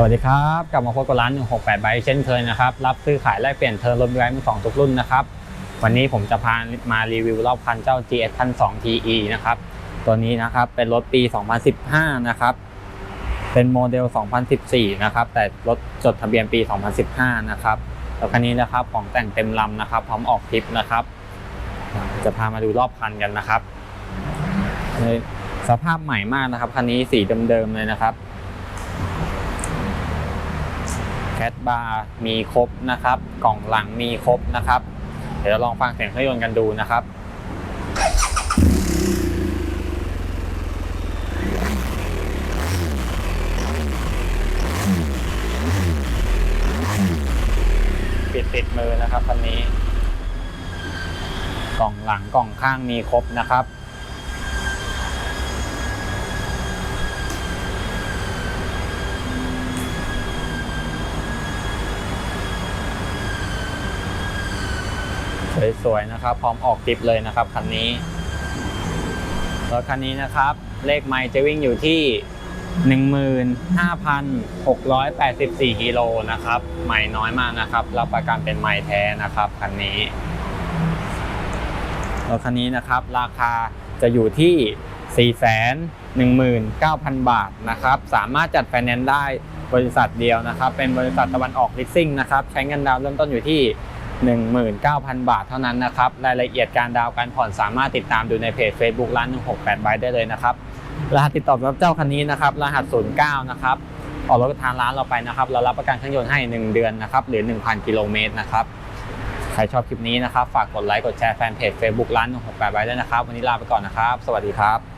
สวัสดีครับ กลับมาพบกับร้าน 168ไบเช่นเคยนะครับ รับซื้อขายแลกเปลี่ยนเทิร์นรถไบค์มือสองทุกรุ่นนะครับ วันนี้ผมจะพามารีวิวรอบคันเจ้า GS 1 2 TE นะครับ ตัวนี้นะครับเป็นรถปี 2015 นะครับ เป็นโมเดล 2014 นะครับ แต่รถจดทะเบียนปี 2015 นะครับแล้วคันนี้นะครับของแต่งเต็มลำนะครับ พร้อมออกทริปนะครับ จะพามาดูรอบคันกันนะครับสภาพใหม่มากนะครับคันนี้สีเดิมๆเลยนะครับ แคทบาร์มีครบนะครับ กล่องหลังมีครบนะครับ เดี๋ยวเราลองฟังเสียงเครื่องยนต์กันดูนะครับปิดติดมือนะครับคันนี้ กล่องหลังกล่องข้างมีครบนะครับ สวยๆนะครับ พร้อมออกทริปเลยนะครับคันนี้รถคันนี้นะครับ เลขไมล์จะวิ่งอยู่ที่15,684กิโลนะครับไมล์น้อยมากนะครับ รับประกันเป็นไมล์แท้นะครับคันนี้รถคันนี้นะครับ ราคาจะอยู่ที่ 419,000 บาทนะครับ สามารถจัดไฟแนนซ์ได้บริษัทเดียวนะครับ เป็นบริษัทตะวันออกลิสซิ่งนะครับ ใช้เงินดาวน์เริ่มต้นอยู่ที่ 19,000 บาทเท่านั้นนะครับ รายละเอียดการดาวน์การผ่อนสามารถติดตามดูในเพจ Facebook ร้าน 168 b บได้เลยนะครับ รหัสติดต่อรับเจ้าคันนี้นะครับ รหัส 09 นะครับ ออกรถทางร้านเราไปนะครับ เรารับประกันเครื่องยนต์ให้ 1 เดือนนะครับ หรือ 1,000 กิโลเมตรนะครับ ใครชอบคลิปนี้นะครับ ฝากกดไลค์ กดแชร์แฟนเพจ Facebook ร้าน 168 b บด้วยนะครับ วันนี้ลาไปก่อนนะครับ สวัสดีครับ